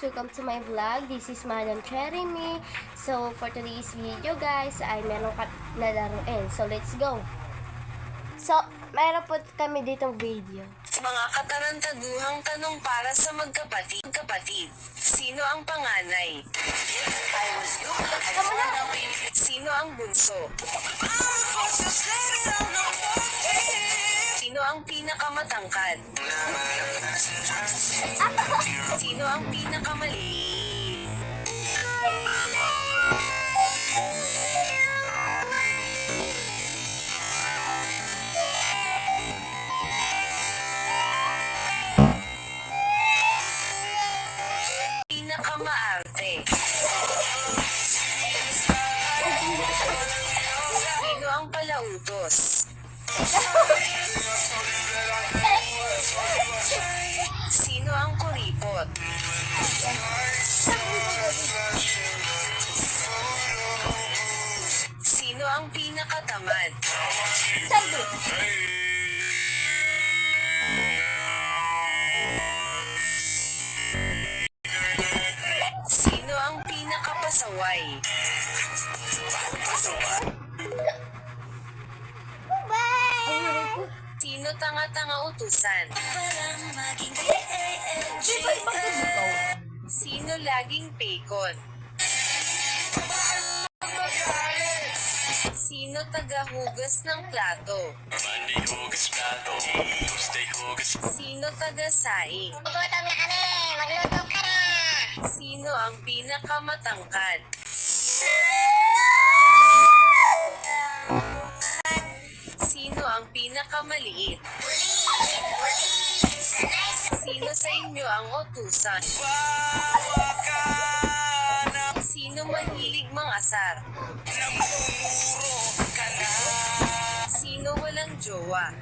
Welcome to my vlog. This is Madam Cherry Me. So, for today's video, guys, ay meron ka na laruin. So, let's go. So, meron po kami ditong video. Mga katarantaduhang tanong para sa magkapatid. Kapatid, sino ang panganay? Sino ang bunso? Sino ang pinakamatangkad? Sino ang pinakamaliit? Pinakamaarte. Sino ang palautos? Sino ang kuripot? Sino ang pinakatamad? Sino ang pinakapasaway? Sino tanga-tanga utusan? Sino laging pekon? Sino tagahugas ng plato? Monday hugas plato, Tuesday hugas Sino taga-saing? Gutom na kami! Magluto ka na! Sino ang pinakamatangkad? Sino ang pinakamaliit? Sino sa inyo ang utusan? Sino mahilig mangasar? Sino walang jowa?